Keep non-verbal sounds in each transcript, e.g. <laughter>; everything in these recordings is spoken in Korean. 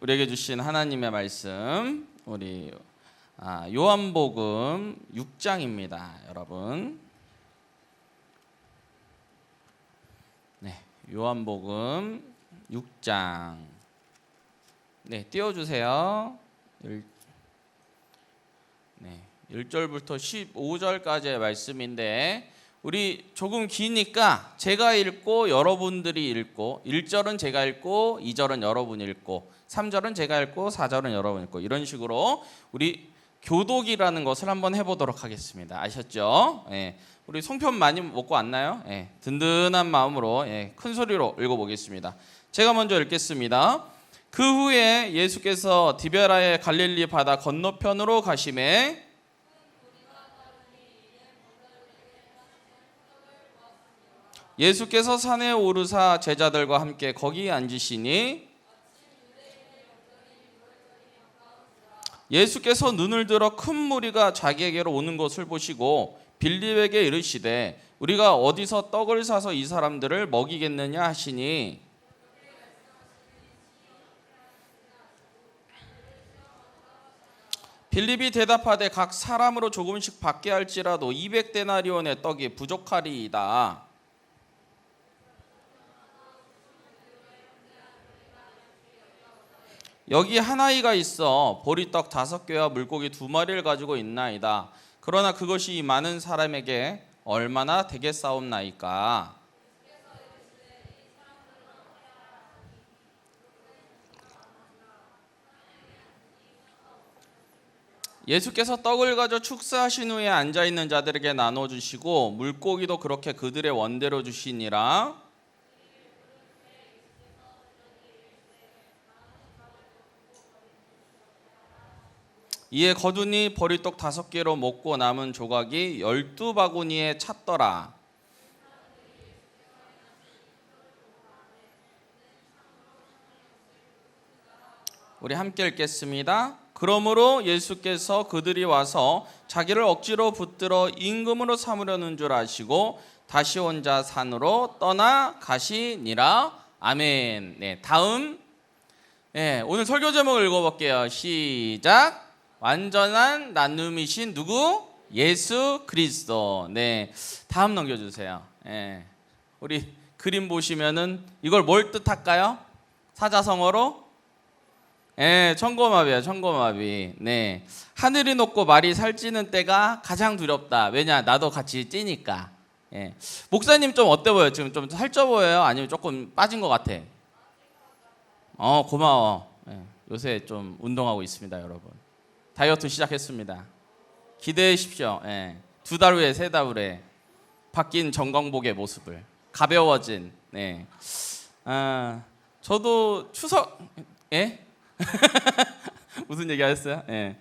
우리에게 주신 하나님의 말씀 우리 아, 요한복음 6장입니다, 여러분. 네, 요한복음 6장. 네, 띄워 주세요. 네, 1절부터 15절까지의 말씀인데 우리 조금 기니까 제가 읽고 여러분들이 읽고 1절은 제가 읽고 2절은 여러분이 읽고 3절은 제가 읽고 4절은 여러분 읽고 이런 식으로 우리 교독이라는 것을 한번 해보도록 하겠습니다. 아셨죠? 예. 우리 송편 많이 먹고 왔나요? 예. 든든한 마음으로 예. 큰 소리로 읽어보겠습니다. 제가 먼저 읽겠습니다. 그 후에 예수께서 디베라의 갈릴리 바다 건너편으로 가심에 예수께서 산에 오르사 제자들과 함께 거기 앉으시니 예수께서 눈을 들어 큰 무리가 자기에게로 오는 것을 보시고 빌립에게 이르시되 우리가 어디서 떡을 사서 이 사람들을 먹이겠느냐 하시니 빌립이 대답하되 각 사람으로 조금씩 받게 할지라도 200데나리온의 떡이 부족하리이다. 여기 한 아이가 있어 보리떡 다섯 개와 물고기 두 마리를 가지고 있나이다. 그러나 그것이 이 많은 사람에게 얼마나 되겠사옵나이까. 예수께서 떡을 가져 축사하신 후에 앉아 있는 자들에게 나눠 주시고 물고기도 그렇게 그들의 원대로 주시니라. 이에 거두니 보리떡 다섯 개로 먹고 남은 조각이 열두 바구니에 찼더라. 우리 함께 읽겠습니다. 그러므로 예수께서 그들이 와서 자기를 억지로 붙들어 임금으로 삼으려는 줄 아시고 다시 혼자 산으로 떠나 가시니라. 아멘. 네, 다음. 네, 오늘 설교 제목을 읽어볼게요. 시작. 완전한 나눔이신 누구? 예수 그리스도. 네, 다음 넘겨주세요. 네, 우리 그림 보시면은 이걸 뭘 뜻할까요? 사자성어로? 예, 청고마비야, 청고마비. 네. 하늘이 높고 말이 살찌는 때가 가장 두렵다. 왜냐, 나도 같이 찌니까. 예. 목사님 좀 어때 보여? 지금 좀 살쪄 보여요? 아니면 조금 빠진 것 같아? 어, 고마워. 예. 요새 좀 운동하고 있습니다, 여러분. 다이어트 시작했습니다. 기대하십시오. 예. 두달 후에, 세 달 후에 바뀐 정광복의 모습을 가벼워진. 네. 아, 저도 추석 예? <laughs> 무슨 얘기 하셨어요? 예.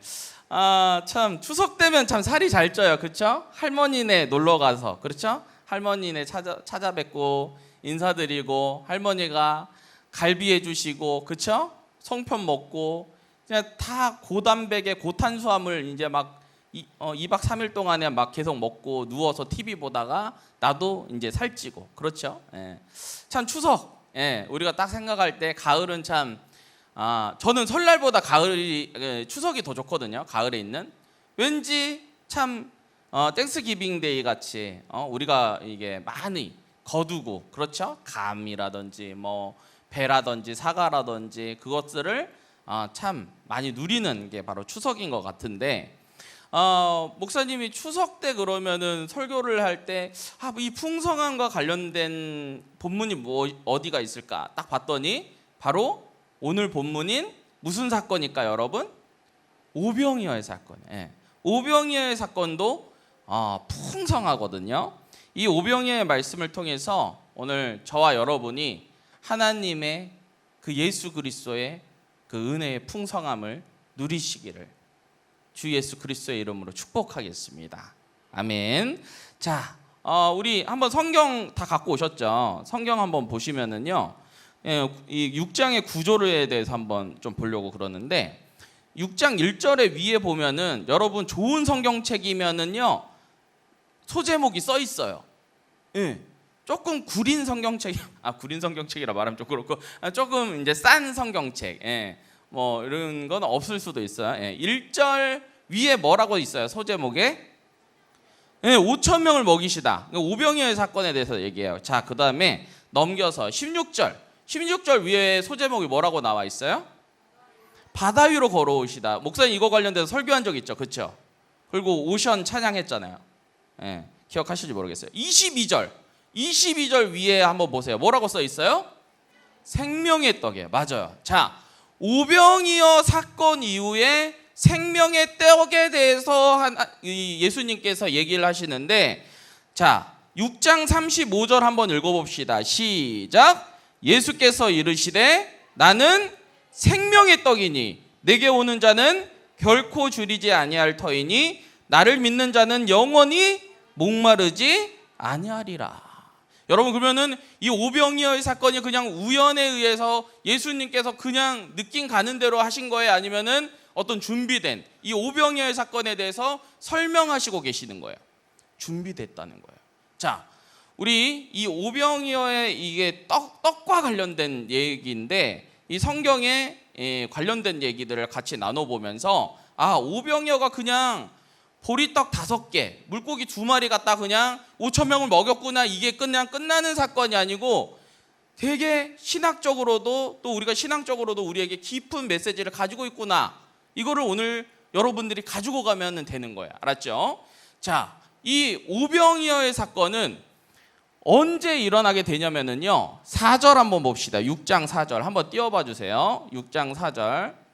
아, 참 추석 되면 참 살이 잘 쪄요. 그렇죠? 할머니네 놀러 가서. 그렇죠? 할머니네 찾아 찾아뵙고 인사드리고 할머니가 갈비 해 주시고 그렇죠? 송편 먹고 그냥 다 고단백에 고탄수화물 이제 막 이, 어, 2박 3일 동안에 막 계속 먹고 누워서 TV 보다가 나도 이제 살찌고 그렇죠? 예. 참 추석 예, 우리가 딱 생각할 때 가을은 참 아, 저는 설날보다 가을이 에, 추석이 더 좋거든요. 가을에 있는 왠지 참 어, 땡스기빙 데이 같이 어, 우리가 이게 많이 거두고 그렇죠? 감이라든지 뭐 배라든지 사과라든지 그것들을 어, 참 많이 누리는 게 바로 추석인 것 같은데 어, 목사님이 추석 때 그러면은 설교를 할때 아, 이 풍성함과 관련된 본문이 뭐 어디가 있을까 딱 봤더니 바로 오늘 본문인 무슨 사건일까 여러분? 오병이어의 사건. 예. 오병이어의 사건도 어, 풍성하거든요. 이 오병이어의 말씀을 통해서 오늘 저와 여러분이 하나님의 그 예수 그리스도의 그 은혜의 풍성함을 누리시기를 주 예수 그리스도의 이름으로 축복하겠습니다. 아멘. 자, 어, 우리 한번 성경 다 갖고 오셨죠? 성경 한번 보시면은요. 예, 이 6장의 구조에 대해서 한번 좀 보려고 그러는데 6장 1절에 위에 보면은 여러분 좋은 성경책이면은요 소제목이 써 있어요. 예. 조금 구린 성경책 <laughs> 아 구린 성경책이라 말하면 좀 그렇고 아, 조금 이제 싼 성경책 예. 뭐 이런 건 없을 수도 있어요. 예, 1절 위에 뭐라고 있어요? 소제목에 예, 5천 명을 먹이시다. 그러니까 오병이어의 사건에 대해서 얘기해요. 자, 그 다음에 넘겨서 16절. 16절 위에 소제목이 뭐라고 나와 있어요? 바다 위로 걸어오시다. 목사님 이거 관련돼서 설교한 적 있죠. 그렇죠? 그리고 오션 찬양했잖아요. 예, 기억하실지 모르겠어요. 22절. 22절 위에 한번 보세요. 뭐라고 써 있어요? 생명의 떡이에요. 맞아요. 자, 오병이어 사건 이후에 생명의 떡에 대해서 한, 이 예수님께서 얘기를 하시는데 자, 6장 35절 한번 읽어봅시다. 시작. 예수께서 이르시되 나는 생명의 떡이니 내게 오는 자는 결코 줄이지 아니할 터이니 나를 믿는 자는 영원히 목마르지 아니하리라. 여러분 그러면은 이 오병이어의 사건이 그냥 우연에 의해서 예수님께서 그냥 느낌 가는 대로 하신 거예요? 아니면은 어떤 준비된 이 오병이어의 사건에 대해서 설명하시고 계시는 거예요? 준비됐다는 거예요. 자, 우리 이 오병이어의 이게 떡, 떡과 관련된 얘기인데 이 성경에 예, 관련된 얘기들을 같이 나눠 보면서 아 오병이어가 그냥 보리떡 다섯 개, 물고기 두 마리 갖다 그냥 5천 명을 먹였구나 이게 그냥 끝나는 사건이 아니고 되게 신학적으로도 또 우리가 신앙적으로도 우리에게 깊은 메시지를 가지고 있구나 이거를 오늘 여러분들이 가지고 가면 되는 거예요. 알았죠? 자, 이 오병이어의 사건은 언제 일어나게 되냐면은요. 4절 한번 봅시다. 6장 4절 한번 띄워봐 주세요. 6장 4절.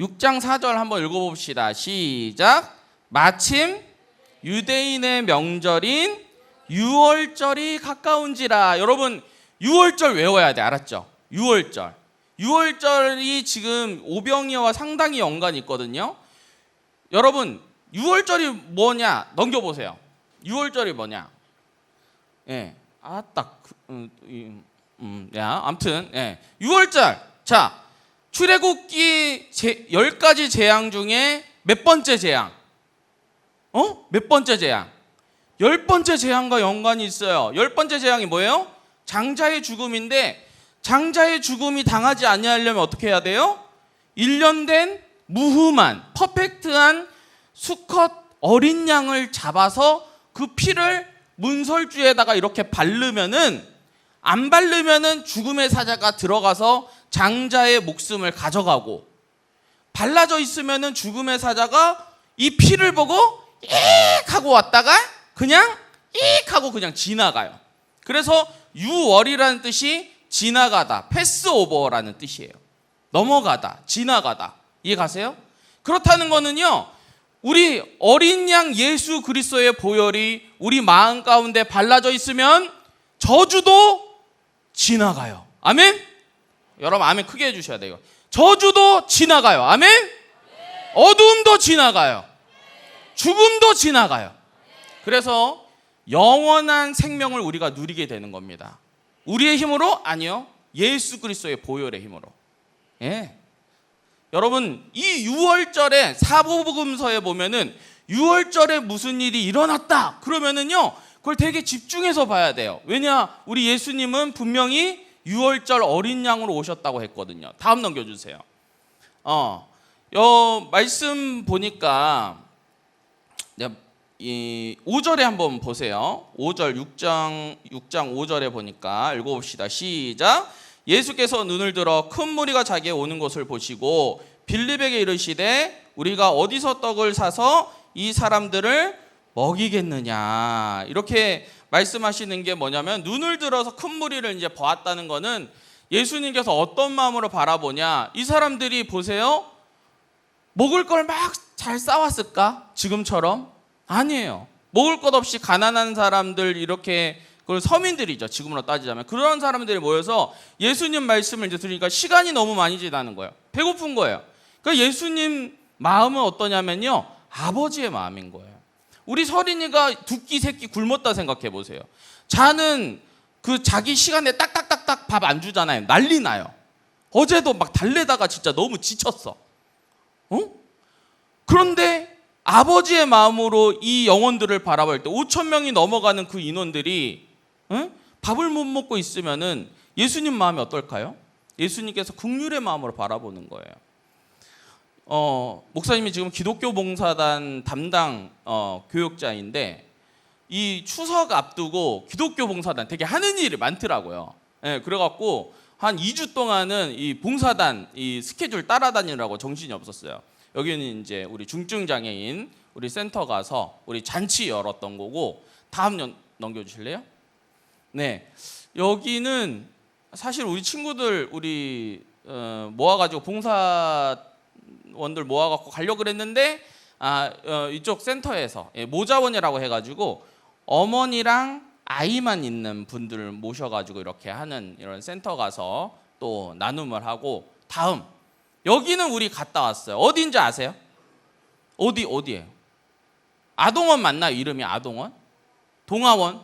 6장 4절 한번 읽어봅시다. 시작. 마침 유대인의 명절인 유월절이 가까운지라. 여러분 6월절 외워야 돼. 알았죠? 6월절. 6월절이 지금 오병이어와 상당히 연관이 있거든요. 여러분 6월절이 뭐냐? 넘겨보세요. 6월절이 뭐냐? 예. 아, 딱, 그, 음, 음, 음, 야, 아무튼, 예. 6월절. 자, 출애굽기 제, 10가지 재앙 중에 몇 번째 재앙? 어? 몇 번째 재앙? 열 번째 재앙과 연관이 있어요. 열 번째 재앙이 뭐예요? 장자의 죽음인데, 장자의 죽음이 당하지 아니하려면 어떻게 해야 돼요? 1년 된 무흠한, 퍼펙트한 수컷 어린 양을 잡아서 그 피를 문설주에다가 이렇게 바르면은 안 바르면은 죽음의 사자가 들어가서 장자의 목숨을 가져가고 발라져 있으면은 죽음의 사자가 이 피를 보고 익 하고 왔다가 그냥 익 하고 그냥 지나가요. 그래서 유월이라는 뜻이 지나가다, 패스오버라는 뜻이에요. 넘어가다, 지나가다. 이해 가세요? 그렇다는 거는요. 우리 어린 양 예수 그리스도의 보혈이 우리 마음 가운데 발라져 있으면 저주도 지나가요. 아멘? 여러분 아멘 크게 해주셔야 돼요. 저주도 지나가요. 아멘? 어둠도 지나가요. 죽음도 지나가요. 그래서 영원한 생명을 우리가 누리게 되는 겁니다. 우리의 힘으로 아니요. 예수 그리스도의 보혈의 힘으로. 예. 여러분 이 6월절에 사보복음서에 보면은 6월절에 무슨 일이 일어났다 그러면은요 그걸 되게 집중해서 봐야 돼요. 왜냐 우리 예수님은 분명히 6월절 어린 양으로 오셨다고 했거든요. 다음 넘겨주세요. 어, 요 말씀 보니까 이 5절에 한번 보세요. 5절 6장 6장 5절에 보니까 읽어봅시다. 시작. 예수께서 눈을 들어 큰 무리가 자기에 오는 것을 보시고 빌립에게 이르시되 우리가 어디서 떡을 사서 이 사람들을 먹이겠느냐 이렇게 말씀하시는 게 뭐냐면 눈을 들어서 큰 무리를 이제 보았다는 거는 예수님께서 어떤 마음으로 바라보냐 이 사람들이 보세요 먹을 걸 막 잘 싸왔을까 지금처럼 아니에요 먹을 것 없이 가난한 사람들 이렇게 그걸 서민들이죠. 지금으로 따지자면 그런 사람들이 모여서 예수님 말씀을 이제 들으니까 시간이 너무 많이 지나는 거예요. 배고픈 거예요. 그러니까 예수님 마음은 어떠냐면요. 아버지의 마음인 거예요. 우리 서린이가 두 끼, 세 끼 굶었다 생각해 보세요. 자는 그 자기 시간에 딱딱딱딱 밥 안 주잖아요. 난리 나요. 어제도 막 달래다가 진짜 너무 지쳤어. 어? 그런데 아버지의 마음으로 이 영혼들을 바라볼 때 5천 명이 넘어가는 그 인원들이 응? 밥을 못 먹고 있으면은 예수님 마음이 어떨까요? 예수님께서 국률의 마음으로 바라보는 거예요. 어, 목사님이 지금 기독교 봉사단 담당 어, 교육자인데 이 추석 앞두고 기독교 봉사단 되게 하는 일이 많더라고요. 예, 그래갖고 한 2주 동안은 이 봉사단 이 스케줄 따라다니느라고 정신이 없었어요. 여기는 이제 우리 중증 장애인 우리 센터 가서 우리 잔치 열었던 거고 다음 연, 넘겨 주실래요? 네, 여기는 사실 우리 친구들 우리 어, 모아 가지고 봉사 원들 모아갖고 가려고 그랬는데 아 어, 이쪽 센터에서 예, 모자원이라고 해가지고 어머니랑 아이만 있는 분들을 모셔가지고 이렇게 하는 이런 센터 가서 또 나눔을 하고 다음 여기는 우리 갔다 왔어요. 어디인지 아세요? 어디 어디예요? 아동원 맞나요? 이름이 아동원? 동아원?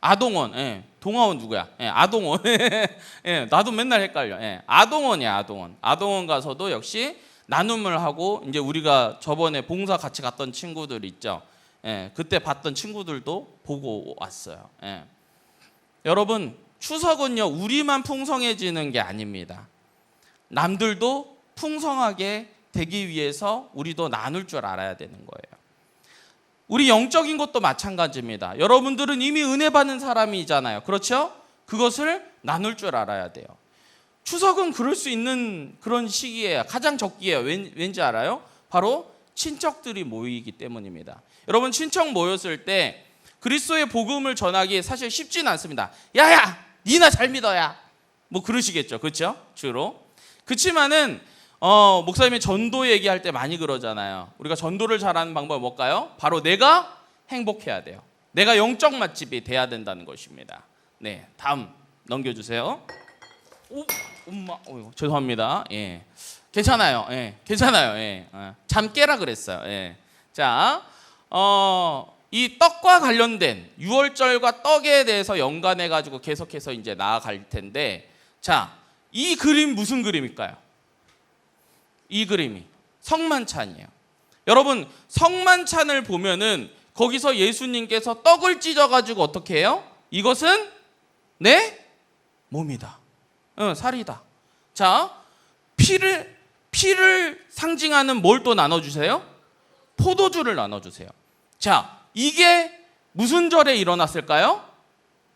아동원. 예. 동아원 누구야? 예, 아동원. <laughs> 예, 나도 맨날 헷갈려. 예, 아동원이야, 아동원. 아동원 가서도 역시 나눔을 하고 이제 우리가 저번에 봉사 같이 갔던 친구들 있죠. 예, 그때 봤던 친구들도 보고 왔어요. 예. 여러분, 추석은요, 우리만 풍성해지는 게 아닙니다. 남들도 풍성하게 되기 위해서 우리도 나눌 줄 알아야 되는 거예요. 우리 영적인 것도 마찬가지입니다. 여러분들은 이미 은혜 받는 사람이잖아요. 그렇죠? 그것을 나눌 줄 알아야 돼요. 추석은 그럴 수 있는 그런 시기예요. 가장 적기예요. 왠, 왠지 알아요? 바로 친척들이 모이기 때문입니다. 여러분 친척 모였을 때 그리스도의 복음을 전하기 사실 쉽지는 않습니다. 야야, 니나 잘 믿어야. 뭐 그러시겠죠. 그렇죠? 주로. 그렇지만은 어, 목사님이 전도 얘기할 때 많이 그러잖아요. 우리가 전도를 잘하는 방법은 뭘까요? 바로 내가 행복해야 돼요. 내가 영적 맛집이 돼야 된다는 것입니다. 네, 다음 넘겨주세요. 오, 엄마, 어이구, 죄송합니다. 예, 괜찮아요. 예, 괜찮아요. 예, 어, 잠 깨라 그랬어요. 예, 자, 어, 이 떡과 관련된 유월절과 떡에 대해서 연관해 가지고 계속해서 이제 나아갈 텐데, 자, 이 그림 무슨 그림일까요? 이 그림이 성만찬이에요. 여러분 성만찬을 보면은 거기서 예수님께서 떡을 찢어 가지고 어떻게 해요? 이것은 내 몸이다. 어, 살이다. 자, 피를 피를 상징하는 뭘 또 나눠 주세요? 포도주를 나눠 주세요. 자, 이게 무슨 절에 일어났을까요?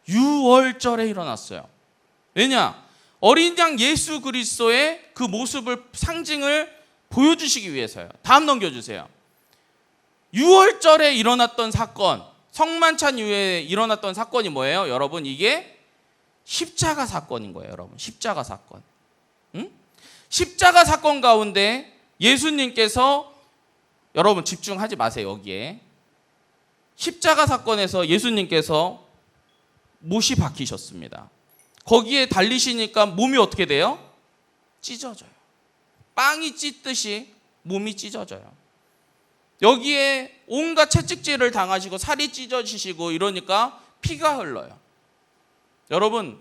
유월절에 일어났어요. 왜냐? 어린 양 예수 그리스도의 그 모습을 상징을 보여주시기 위해서요. 다음 넘겨주세요. 6월절에 일어났던 사건, 성만찬 이후에 일어났던 사건이 뭐예요? 여러분 이게 십자가 사건인 거예요. 여러분 십자가 사건. 응? 십자가 사건 가운데 예수님께서 여러분 집중하지 마세요 여기에 십자가 사건에서 예수님께서 못이 박히셨습니다. 거기에 달리시니까 몸이 어떻게 돼요? 찢어져요. 빵이 찢듯이 몸이 찢어져요. 여기에 온갖 채찍질을 당하시고 살이 찢어지시고 이러니까 피가 흘러요. 여러분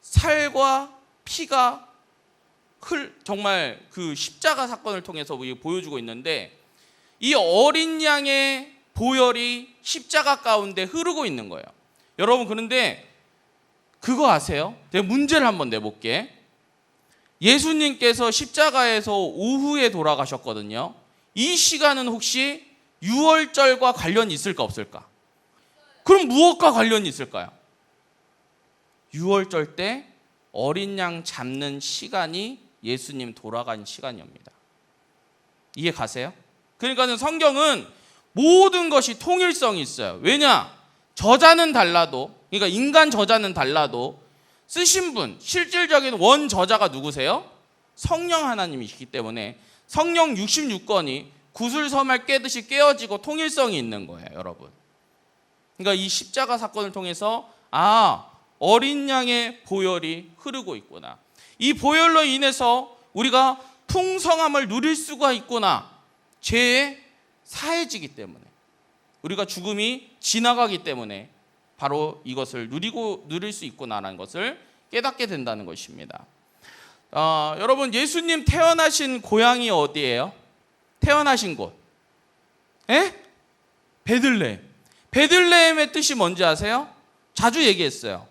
살과 피가 흘 정말 그 십자가 사건을 통해서 보여주고 있는데 이 어린 양의 보혈이 십자가 가운데 흐르고 있는 거예요. 여러분 그런데 그거 아세요? 내가 문제를 한번 내볼게. 예수님께서 십자가에서 오후에 돌아가셨거든요. 이 시간은 혹시 6월절과 관련이 있을까 없을까? 그럼 무엇과 관련이 있을까요? 6월절 때 어린 양 잡는 시간이 예수님 돌아간 시간입니다. 이해 가세요? 그러니까는 성경은 모든 것이 통일성이 있어요. 왜냐? 저자는 달라도 그러니까 인간 저자는 달라도 쓰신 분 실질적인 원 저자가 누구세요? 성령 하나님이시기 때문에 성령 66권이 구슬섬을 깨듯이 깨어지고 통일성이 있는 거예요, 여러분. 그러니까 이 십자가 사건을 통해서 아 어린 양의 보혈이 흐르고 있구나. 이 보혈로 인해서 우리가 풍성함을 누릴 수가 있구나. 죄에 사해지기 때문에 우리가 죽음이 지나가기 때문에 바로 이것을 누리고 누릴 수 있구나라는 것을 깨닫게 된다는 것입니다. 어, 여러분 예수님 태어나신 고향이 어디예요? 태어나신 곳. 에? 베들레헴. 베들레헴의 뜻이 뭔지 아세요? 자주 얘기했어요.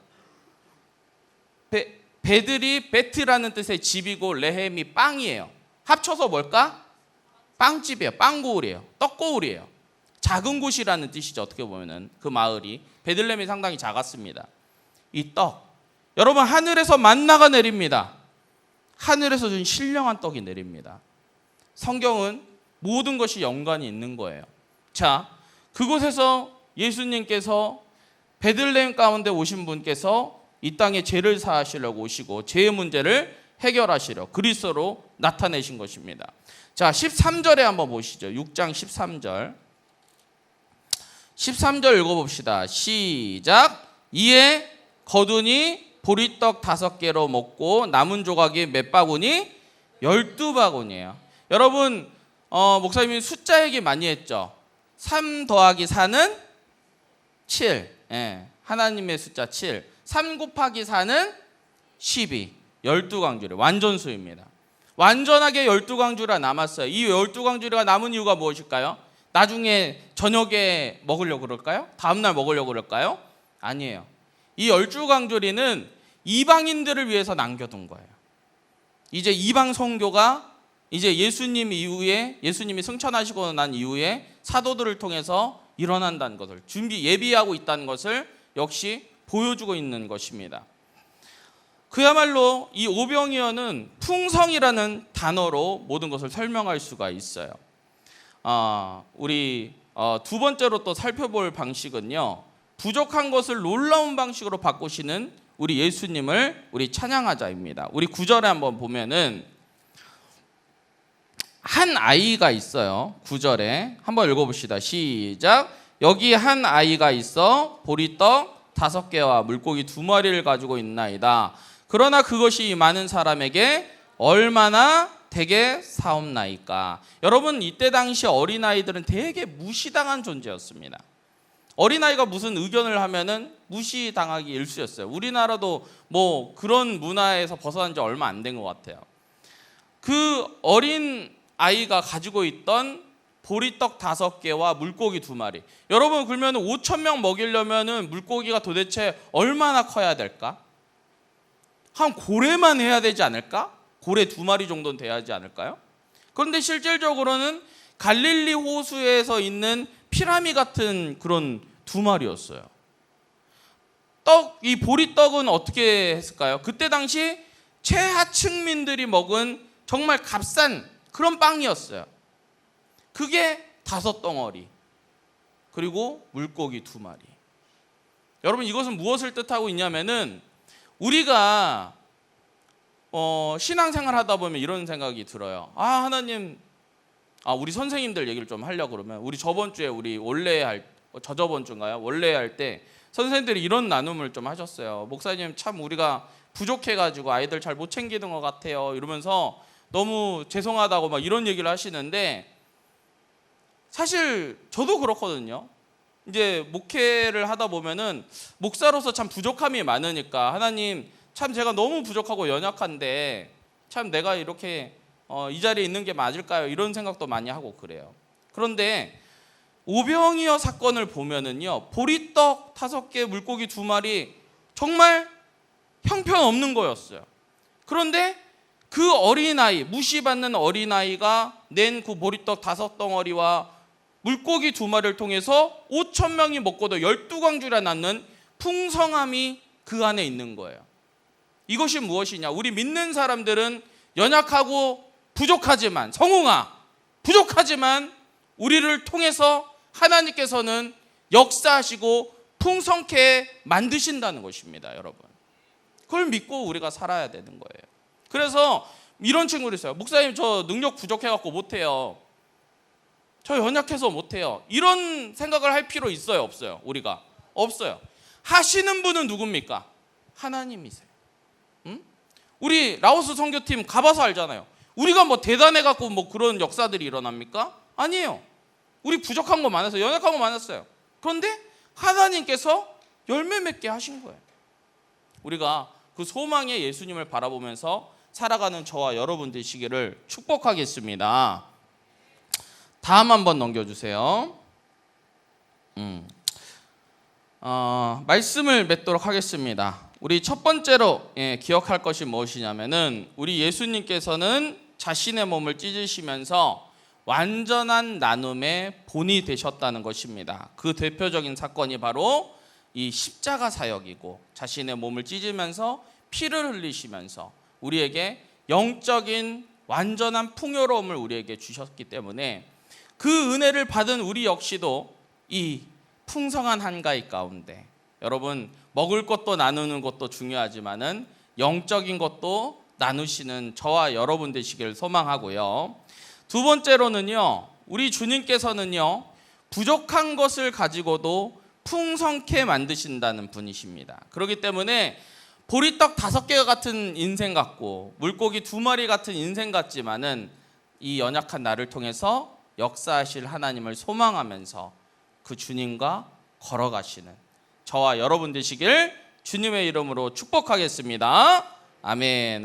베, 베들이 베트라는 뜻의 집이고 레헴이 빵이에요. 합쳐서 뭘까? 빵집이에요. 빵고울이에요. 떡고울이에요. 작은 곳이라는 뜻이죠. 어떻게 보면은 그 마을이 베들레헴이 상당히 작았습니다. 이 떡. 여러분 하늘에서 만나가 내립니다. 하늘에서 준 신령한 떡이 내립니다. 성경은 모든 것이 연관이 있는 거예요. 자, 그곳에서 예수님께서 베들레헴 가운데 오신 분께서 이 땅에 죄를 사하시려고 오시고 죄의 문제를 해결하시려 그리스도로 나타내신 것입니다. 자, 13절에 한번 보시죠. 6장 13절. 13절 읽어봅시다. 시작. 이에 거두니 보리떡 다섯 개로 먹고 남은 조각이 몇 바구니? 열두 바구니예요. 여러분 어, 목사님이 숫자 얘기 많이 했죠. 3 더하기 4는 7. 예, 하나님의 숫자 7. 3 곱하기 4는 12. 12광주리 완전수입니다. 완전하게 12광주리가 남았어요. 이 12광주리가 남은 이유가 무엇일까요? 나중에 저녁에 먹으려고 그럴까요? 다음 날 먹으려고 그럴까요? 아니에요. 이 12광주리는 이방인들을 위해서 남겨둔 거예요. 이제 이방 선교가 이제 예수님 이후에 예수님이 승천하시고 난 이후에 사도들을 통해서 일어난다는 것을 준비 예비하고 있다는 것을 역시 보여주고 있는 것입니다. 그야말로 이 오병이어는 풍성이라는 단어로 모든 것을 설명할 수가 있어요. 아, 우리 어, 두 번째로 또 살펴볼 방식은요. 부족한 것을 놀라운 방식으로 바꾸시는 우리 예수님을 우리 찬양하자입니다. 우리 구절에 한번 보면은 한 아이가 있어요. 구절에 한번 읽어봅시다. 시작. 여기 한 아이가 있어 보리떡 다섯 개와 물고기 두 마리를 가지고 있나이다. 그러나 그것이 이 많은 사람에게 얼마나 되게 사옵나이까. 여러분 이때 당시 어린 아이들은 되게 무시당한 존재였습니다. 어린아이가 무슨 의견을 하면은 무시당하기 일쑤였어요. 우리나라도 뭐 그런 문화에서 벗어난 지 얼마 안 된 것 같아요. 그 어린 아이가 가지고 있던 보리떡 다섯 개와 물고기 두 마리. 여러분 그러면 5천 명 먹이려면은 물고기가 도대체 얼마나 커야 될까? 한 고래만 해야 되지 않을까? 고래 두 마리 정도는 돼야지 않을까요? 그런데 실질적으로는 갈릴리 호수에서 있는 피라미 같은 그런 두 마리였어요. 떡, 이 보리떡은 어떻게 했을까요? 그때 당시 최하층민들이 먹은 정말 값싼 그런 빵이었어요. 그게 다섯 덩어리. 그리고 물고기 두 마리. 여러분 이것은 무엇을 뜻하고 있냐면은 우리가 어, 신앙생활 하다 보면 이런 생각이 들어요. 아 하나님, 아 우리 선생님들 얘기를 좀 하려 고 그러면 우리 저번 주에 우리 원래 할 저저번 주인가요? 원래 할 때 선생님들이 이런 나눔을 좀 하셨어요. 목사님 참 우리가 부족해가지고 아이들 잘 못 챙기는 것 같아요. 이러면서 너무 죄송하다고 막 이런 얘기를 하시는데 사실 저도 그렇거든요. 이제 목회를 하다 보면은 목사로서 참 부족함이 많으니까 하나님 참 제가 너무 부족하고 연약한데 참 내가 이렇게 어, 이 자리에 있는 게 맞을까요? 이런 생각도 많이 하고 그래요. 그런데 오병이어 사건을 보면은요 보리떡 다섯 개 물고기 두 마리 정말 형편없는 거였어요. 그런데 그 어린아이 무시받는 어린아이가 낸 그 보리떡 다섯 덩어리와 물고기 두 마리를 통해서 5천 명이 먹고도 열두 광주라 낳는 풍성함이 그 안에 있는 거예요. 이것이 무엇이냐? 우리 믿는 사람들은 연약하고 부족하지만 성웅아 부족하지만 우리를 통해서 하나님께서는 역사하시고 풍성케 만드신다는 것입니다, 여러분. 그걸 믿고 우리가 살아야 되는 거예요. 그래서 이런 친구들 있어요. 목사님 저 능력 부족해 갖고 못 해요. 저 연약해서 못 해요. 이런 생각을 할 필요 있어요, 없어요? 우리가 없어요. 하시는 분은 누굽니까? 하나님이세요. 응? 우리 라오스 선교팀 가봐서 알잖아요. 우리가 뭐 대단해 갖고 뭐 그런 역사들이 일어납니까? 아니에요. 우리 부족한 거 많았어요. 연약한 거 많았어요. 그런데 하나님께서 열매 맺게 하신 거예요. 우리가 그 소망의 예수님을 바라보면서 살아가는 저와 여러분 되시기를 축복하겠습니다. 다음 한번 넘겨주세요. 음. 어, 말씀을 맺도록 하겠습니다. 우리 첫 번째로 예, 기억할 것이 무엇이냐면은 우리 예수님께서는 자신의 몸을 찢으시면서 완전한 나눔의 본이 되셨다는 것입니다. 그 대표적인 사건이 바로 이 십자가 사역이고 자신의 몸을 찢으면서 피를 흘리시면서 우리에게 영적인 완전한 풍요로움을 우리에게 주셨기 때문에 그 은혜를 받은 우리 역시도 이 풍성한 한가위 가운데 여러분 먹을 것도 나누는 것도 중요하지만은 영적인 것도 나누시는 저와 여러분 되시길 소망하고요. 두 번째로는요. 우리 주님께서는요. 부족한 것을 가지고도 풍성케 만드신다는 분이십니다. 그렇기 때문에 보리떡 다섯 개가 같은 인생 같고 물고기 두 마리 같은 인생 같지만은 이 연약한 나를 통해서 역사하실 하나님을 소망하면서 그 주님과 걸어가시는 저와 여러분 되시길 주님의 이름으로 축복하겠습니다. 아멘.